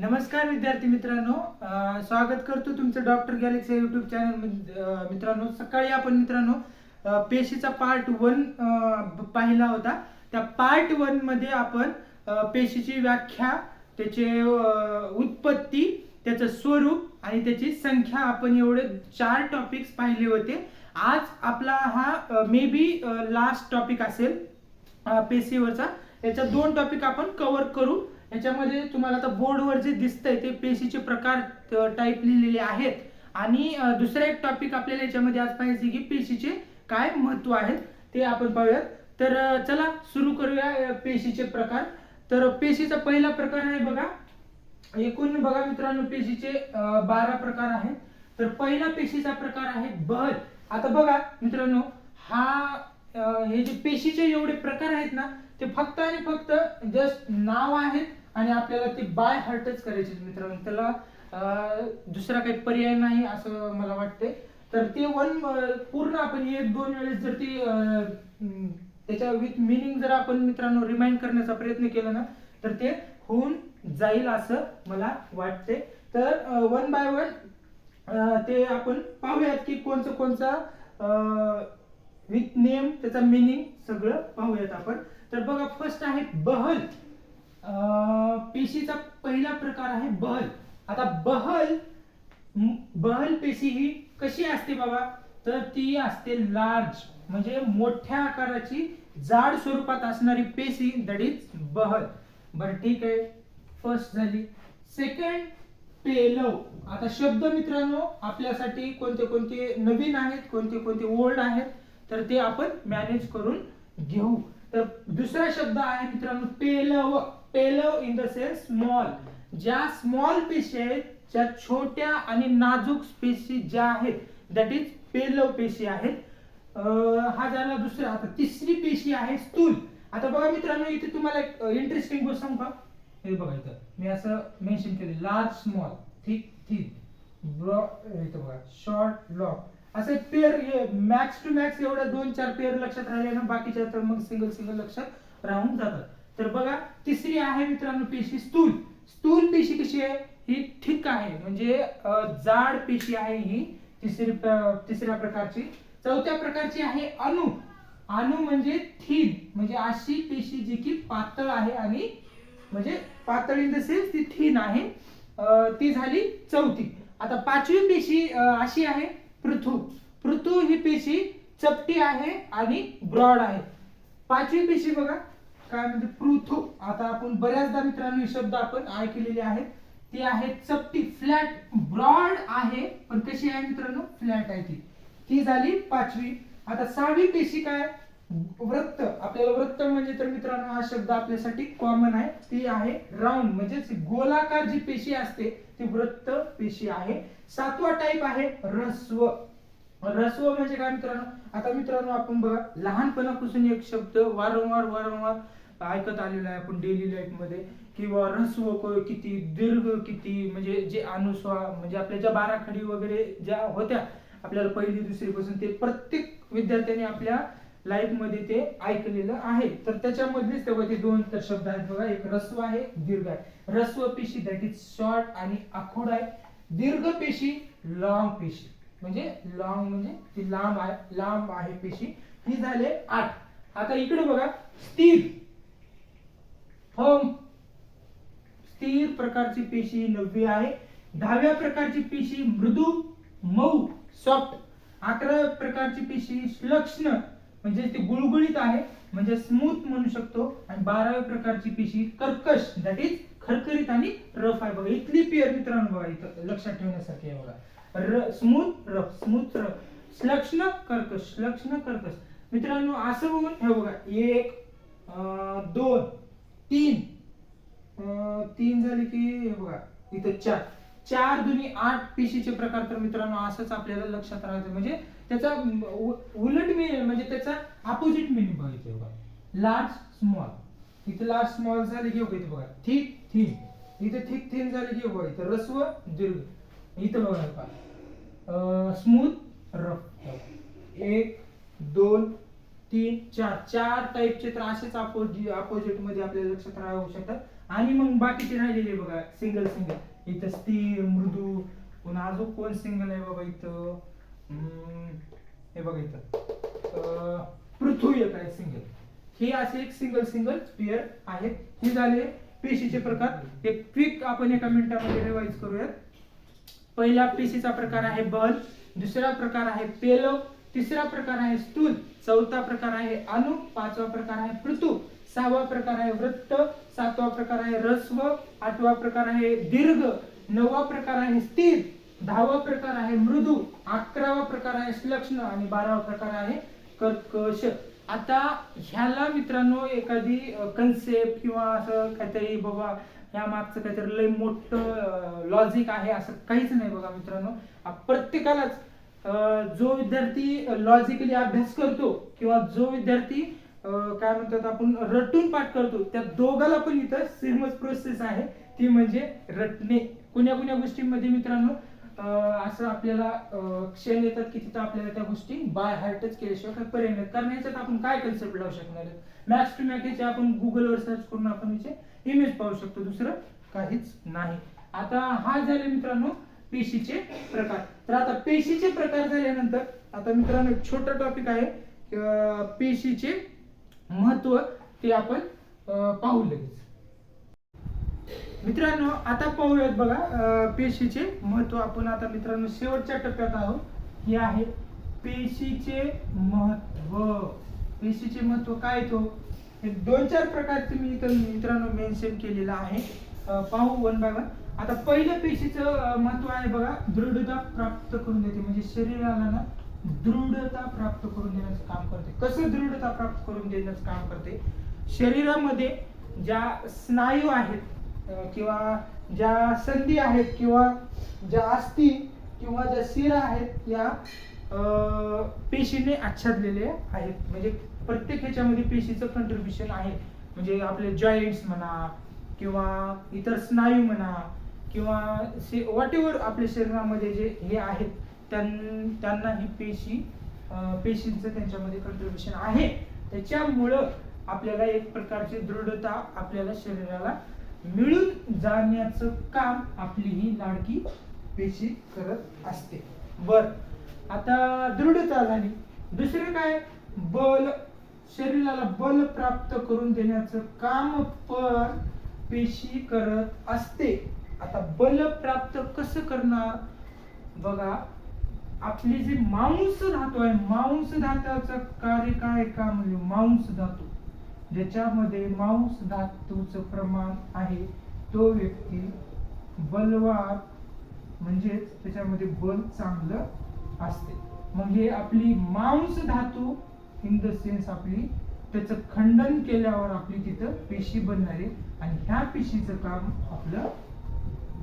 नमस्कार विद्यार्थी मित्रांनो स्वागत करतो तुमचं डॉक्टर गॅलेक्सी युट्यूब चॅनल मित्रांनो. सकाळी आपण मित्रांनो पेशीचा पार्ट वन पाहिला होता. त्या पार्ट वनमध्ये आपण पेशीची व्याख्या त्याचे उत्पत्ती त्याचं स्वरूप आणि त्याची संख्या आपण एवढे चार टॉपिक्स पाहिले होते. आज आपला हा मे बी लास्ट टॉपिक असेल पेशीवरचा. याच्या दोन टॉपिक आपण कव्हर करू. याच्यामध्ये तुम्हाला आता बोर्डवर जे दिसतंय ते पेशीचे प्रकार टाईप लिहिलेले आहेत. आणि दुसरा एक टॉपिक आपल्याला याच्यामध्ये आज पाहिजे की पेशीचे काय महत्त्व आहेत ते आपण पाहूयात. तर चला सुरू करूया पेशीचे प्रकार. तर पेशीचा पहिला प्रकार आहे बघा. एकूण बघा मित्रांनो पेशीचे बारा प्रकार आहेत. तर पहिला पेशीचा प्रकार आहे बहल आता बघा मित्रांनो हा हे जे पेशीचे एवढे प्रकार आहेत ना ते फक्त आणि फक्त जस्ट नाव आहेत. आणि आपल्याला ते बाय हार्टच करायचे मित्रांनो. त्याला अं, दुसरा काही पर्याय नाही असं मला वाटतंय तर ते वन पूर्ण आपण एक दोन वेळेस जर ती अं, त्याच्या विथ मिनिंग जर आपण मित्रांनो रिमाइंड करण्याचा प्रयत्न केला ना तर ते होऊन जाईल असं मला वाटते. तर वन बाय वन ते आपण पाहूयात की कोणचं कोणचा विथ नेम त्याचा मिनिंग सगळं पाहूयात आपण. तर बघा फर्स्ट आहे बहल. पेशीचा पहिला प्रकार आहे बहल. आता बहल बहल पेशी ही कशी असते बाबा? तर ती असते लार्ज म्हणजे मोठ्या आकाराची जाड स्वरूपात असणारी पेशी दट इज बहल. बरं ठीक आहे. फर्स्ट झाली. सेकंड पेलव. आता शब्द मित्रांनो आपल्यासाठी कोणते कोणते नवीन आहेत कोणते कोणते ओल्ड आहेत तर ते आपण मॅनेज करून घेऊ. तर दुसरा शब्द आहे मित्रांनो पेलव. पेलव इन द सेन्स स्मॉल ज्या स्मॉल पेशी आहेत ज्या छोट्या आणि नाजूक पेशी ज्या आहेत दॅट इज पेलव पेशी आहेत. हा झाला दुसरा आता. तिसरी पेशी आहे स्थूल आता बघा मित्रांनो इथे तुम्हाला एक इंटरेस्टिंग गोष्ट सांगू का? हे बघा इथं. मी असं मेन्शन केले large small thick thick broad इथं बघा. शॉर्ट लॉक असे पेअर मॅक्स टू मॅक्स एवढ्या दोन चार पेअर लक्षात राहिले ना बाकीच्या तर मग सिंगल सिंगल लक्षात राहून जातात तर बघा तिसरी आहे मित्रांनो पेशी स्थूल. स्थूल पेशी कशी आहे? ही ठीक आहे. म्हणजे जाड पेशी आहे ही तिसरी तिसऱ्या प्रकारची. चौथ्या प्रकारची आहे अणु. अणु म्हणजे थीन. म्हणजे अशी पेशी जी की पातळ आहे आणि म्हणजे पातळ इन द सेन्स ती थीन आहे. ती झाली चौथी. आता पाचवी पेशी अशी आहे पृथू. पृथू ही पेशी चपटी आहे आणि ब्रॉड आहे. पाचवी पेशी बघा. काय म्हणजे पृथू. आता आपण बऱ्याचदा मित्रांनो हे शब्द आपण ऐकलेले आहेत. ते आहे चपटी. फ्लॅट ब्रॉड आहे. पण कशी आहे मित्रांनो? फ्लॅट आहे ती. ती झाली पाचवी. आता सहावी पेशी काय? वृत्त. आपल्याला वृत्त म्हणजे तर मित्रांनो हा शब्द आपल्यासाठी कॉमन आहे. ती आहे राऊंड म्हणजेच गोलाकार जी पेशी असते ती वृत्त पेशी आहे. सातवा टाईप आहे रस्व रस्व म्हणजे काय मित्रांनो? आता मित्रांनो आपण बघा लहानपणापासून एक शब्द वारंवार वारंवार ऐकत आलेलो आहे आपण डेली लाईफमध्ये. किंवा रस्व किती दीर्घ किती म्हणजे जे अनुस्वा म्हणजे आपल्या ज्या बाराखडी वगैरे ज्या होत्या आपल्याला पहिली दुसरी पासून ते प्रत्येक विद्यार्थ्याने आपल्या लाईफमध्ये ते ऐकलेलं आहे. तर त्याच्यामधलेच तेव्हा ते दोन तर शब्द आहेत बघा. एक रस्व आहे दीर्घ आहे. रस्व पेशी दॅट इज शॉर्ट आणि आखूड आहे. दीर्घ पेशी लॉंग पेशी. म्हणजे लॉंग म्हणजे ती लांब आहे लांब आहे पेशी. ही झाले आठ. आता इकडे बघा स्थिर. होम स्थिर प्रकारची पेशी नववी आहे. दहाव्या प्रकारची पेशी मृदू मऊ सॉफ्ट. अकरा प्रकारची पेशी श्लक्ष्ण म्हणजे ती गुळगुळीत आहे म्हणजे स्मूथ म्हणू शकतो. आणि बाराव्या प्रकारची पेशी कर्कश दॅट इज खरखरीत आणि रफ आहे. बघा इथली पेअर मित्रांनो बघा इथं लक्षात ठेवण्यासाठी आहे बघा. Smooth rough smooth rough. श्लक्ष्ण कर्कश श्लक्ष्ण कर्कश. मित्रांनो असं बघून हे बघा एक अं, दोन. तीन. तीन झाले की बघा इथं चार. चार दुनी आठ पेशीचे प्रकार तर मित्रांनो असंच आपल्याला लक्षात राहायचं म्हणजे त्याचा उलट मी म्हणजे त्याचा अपोजिट मिनिंग बघायचं बघा. लार्ज स्मॉल इथं लार्ज स्मॉल झाले की बघा इथं बघा. थिक थिन इथं थिक थिन झाले की बघा इथं रस्व दीर्घ. इथं बघा स्मूथ रफ एक दोन तीन चार चार टाईपचे तर असेच अपोजिट अपोजिटमध्ये आपल्याला लक्षात राहू शकतात आणि मग बाकीचे राहिलेले बघा सिंगल सिंगल इथं स्थिर मृदू. पुन्हा अजून कोण सिंगल आहे बघा इथं? हे बघा इथं. पृथ्वी एक आहे सिंगल हे असे एक सिंगल सिंगल पेअर आहेत. हे झाले पेशीचे प्रकार. एक क्विक आपण एका मिनिटामध्ये रिवाइज करूयात. पहिला पेशीचा प्रकार आहे बल. दुसरा प्रकार आहे पेलो तिसरा प्रकार आहे स्थूल चौथा प्रकार आहे अणु पाचवा प्रकार आहे पृथू सहावा प्रकार आहे वृत्त सातवा प्रकार आहे रस्व आठवा प्रकार आहे दीर्घ नववा प्रकार आहे स्थिर दहावा प्रकार आहे मृदू अकरावा प्रकार आहे श्लक्ष्ण आणि बारावा प्रकार आहे कर्कश आता ह्याला मित्रांनो एखादी कन्सेप्ट किंवा असं काहीतरी बाबा ह्या मागचं काहीतरी लय मोठं लॉजिक आहे असं काहीच नाही बघा मित्रांनो प्रत्येकालाच जो विद्यार्थी लॉजिकली अभ्यास करतो किंवा जो विद्यार्थी काय म्हणतात आपण रटून पाठ करतो त्या दोघाला पण इथं सेमच प्रोसेस आहे. ती म्हणजे रटणे. कुण्या कुण्या गोष्टींमध्ये मित्रांनो असं आपल्याला क्षण येतात की तिथं आपल्याला त्या गोष्टी बाय हार्टच केल्याशिवाय काही पर्याय नाही कारण याच्यात आपण काय कन्सेप्ट लावू शकणार आहे मॅक्स टू मॅक याचे आपण गुगलवर सर्च करून आपण याचे इमेज पाहू शकतो. दुसरं काहीच नाही. आता हा झाले मित्रांनो पेशीचे प्रकार. तर आता पेशीचे प्रकार झाल्यानंतर आता मित्रांनो एक छोटा टॉपिक आहे पेशीचे महत्त्व ते आपण पाहू लगेच. मित्रांनो आता पाहूयात बघा पेशीचे महत्त्व. आपण आता मित्रांनो शेवटच्या टप्प्यात आहोत. हे आहे पेशीचे महत्त्व. पेशीचे महत्त्व काय तो? हे दोन चार प्रकार तुम्ही इथं मित्रांनो मेन्शन केलेलं आहे. पाहू वन बाय वन. आता पहिलं पेशीचं महत्त्व आहे बघा दृढता प्राप्त करून देते. म्हणजे शरीराला ना दृढता प्राप्त करून देण्याचं काम करते. कसं दृढता प्राप्त करून देण्याचं काम करते? शरीरामध्ये ज्या स्नायू आहेत किंवा ज्या संधी आहेत किंवा ज्या अस्थी किंवा ज्या शिरा आहेत या पेशीने आच्छादलेले आहेत. म्हणजे प्रत्येक ह्याच्यामध्ये पेशीचं कंट्रीब्युशन आहे. म्हणजे आपले जॉईंट्स म्हणा किंवा इतर स्नायू म्हणा किंवा व्हॉट एव्हर आपल्या शरीरामध्ये जे हे आहेत त्यां- त्यांना ही पेशी पेशींचं त्यांच्यामध्ये कंट्रीब्युशन आहे. त्याच्यामुळं आपल्याला एक प्रकारची दृढता आपल्याला शरीराला मिळून जाण्याचं काम आपली ही लाडकी पेशी करत असते. बर आता दृढता झाली. दुसरं काय? बल शरीराला बल प्राप्त करून देण्याचं काम पण पेशी करत असते. आता बल प्राप्त कसं करणार बघा आपली जी मांस धातू आहे मांस धाताचं कार्य काय का म्हणजे मांस धातू. ज्याच्यामध्ये मांस धातूचं प्रमाण आहे तो व्यक्ती बलवान म्हणजेच त्याच्यामध्ये बल चांगलं असते. मग हे आपली मांस धातू इन द सेन्स आपली त्याचं खंडन केल्यावर आपली तिथं पेशी बनणार आहे. आणि ह्या पेशीचं काम आपलं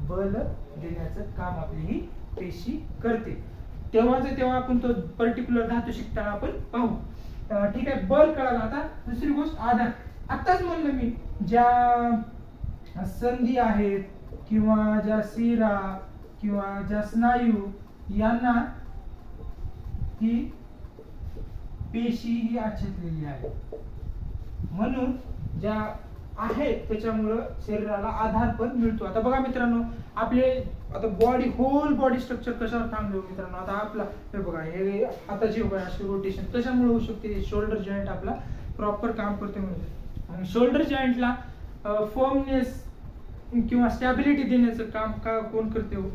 बल देण्याचं काम आपली ही पेशी करते. तेव्हाच तेव्हा आपण तो पर्टिक्युलर धातू शिकताना आपण पाहू. ठीक आहे बल कळाला. आता दुसरी गोष्ट आधार. आताच म्हणलं मी ज्या संधी आहेत किंवा ज्या शिरा किंवा ज्या स्नायू यांना ही पेशी ही आच्छादलेली आहे. म्हणून ज्या आहे. त्याच्यामुळं शरीराला आधार पण मिळतो. आता बघा मित्रांनो आपले आता बॉडी होल बॉडी स्ट्रक्चर कशावर थांबलो मित्रांनो? आता आपला हे बघा हे हाताची बघा अशी रोटेशन कशामुळे होऊ शकते? शोल्डर जॉईंट आपला प्रॉपर काम करते म्हणजे आणि शोल्डर जॉईंटला फर्मनेस किंवा स्टॅबिलिटी देण्याचं काम का कोण करते हो?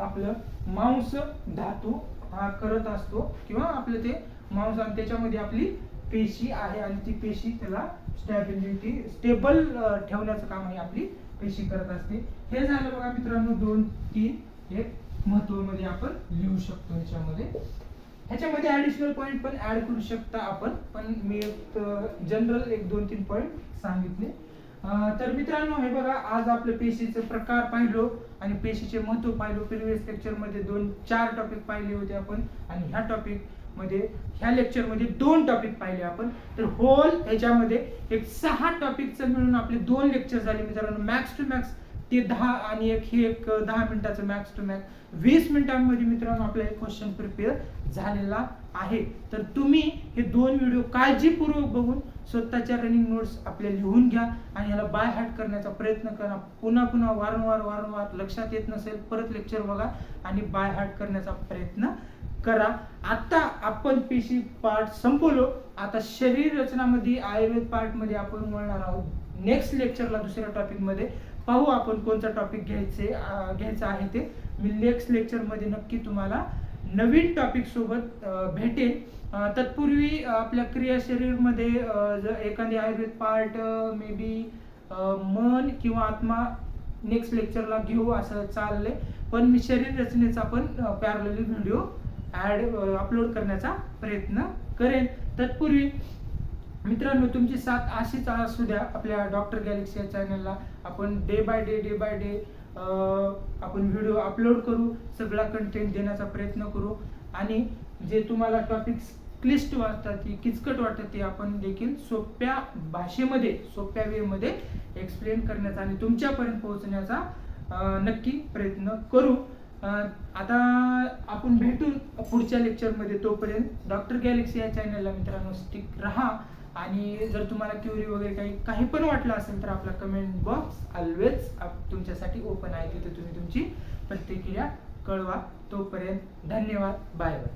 आपलं मांस धातू हा करत असतो किंवा आपलं ते मांस आणि त्याच्यामध्ये आपली पेशी आहे आणि ती पेशी त्याला स्टॅबिलिटी स्टेबल ठेवण्याचं काम आहे आपली पेशी करत असते. हे झालं बघा मित्रांनो दोन तीन एक. महत्वामध्ये आपण लिहू शकतो ह्याच्यामध्ये. ह्याच्यामध्ये ऍडिशनल पॉईंट पण ऍड करू शकता आपण पण मी जनरल एक दोन तीन पॉईंट सांगितले. तर मित्रांनो हे बघा आज आपलं पेशीचे प्रकार पाहिलो आणि पेशीचे महत्त्व पाहिलो. प्रिव्हियस लेक्चरमध्ये दोन चार टॉपिक पाहिले होते आपण. आणि ह्या टॉपिक मध्ये ह्या लेक्चरमध्ये दोन टॉपिक पाहिले आपण. तर होल ह्याच्यामध्ये एक सहा टॉपिकचं मिळून आपले दोन लेक्चर झाले मित्रांनो. मॅक्स टू मॅक्स ते दहा आणि एक हे एक दहा मिनिटाचं मॅक्स टू मॅक्स वीस मिनिटांमध्ये मित्रांनो आपला एक क्वेश्चन प्रिपेअर झालेला आहे. तर तुम्ही हे दोन व्हिडिओ काळजीपूर्वक बघून स्वतःच्या रनिंग नोट्स आपल्या लिहून घ्या आणि याला बाय हार्ट करण्याचा प्रयत्न करा. पुन्हा पुन्हा वारंवार वारंवार लक्षात येत नसेल परत लेक्चर बघा आणि बाय हार्ट करण्याचा प्रयत्न करा. आता आपण पेशी पार्ट संपवलो. आता शरीर रचनामध्ये आयुर्वेद पार्टमध्ये आपण वळणार आहोत. नेक्स्ट लेक्चरला दुसऱ्या टॉपिकमध्ये पाहू आपण कोणता टॉपिक घ्यायचे घ्यायचं घ्यायचा आहे ते. मी नेक्स्ट लेक्चरमध्ये नक्की तुम्हाला नवीन टॉपिक सोबत भेटेन. तत्पूर्वी आपल्या क्रिया शरीरमध्ये जर एखादी आयुर्वेद पार्ट मे बी मन किंवा आत्मा नेक्स्ट लेक्चरला घेऊ असं चाललंय. पण मी शरीर रचनेचा पण पॅरलली व्हिडिओ ऍड अपलोड करण्याचा प्रयत्न करेन. तत्पूर्वी मित्रांनो तुमची साथ अशीच असू द्या. आपल्या डॉक्टर गॅलेक्सी या चॅनलला आपण day by day day by day आपण व्हिडिओ अपलोड करू सगळा कंटेंट देण्याचा प्रयत्न करू. आणि जे तुम्हाला टॉपिक्स क्लिष्ट वाटतात ती किचकट वाटतात ते आपण देखील सोप्या भाषेमध्ये सोप्या वेमध्ये एक्सप्लेन करण्याचा आणि तुमच्यापर्यंत पोहोचण्याचा नक्की प्रयत्न करू. आता आपण भेटू पुढच्या लेक्चरमध्ये तोपर्यंत डॉक्टर गॅलेक्सी या चॅनलला मित्रांनो स्टिक राहा. आणि जर तुम्हाला क्युरी वगैरे काही काही पण वाटलं असेल तर आपला कमेंट बॉक्स ऑलवेज तुमच्यासाठी ओपन आहे. तिथे तुम्ही तुमची प्रतिक्रिया कळवा. तोपर्यंत धन्यवाद. Bye bye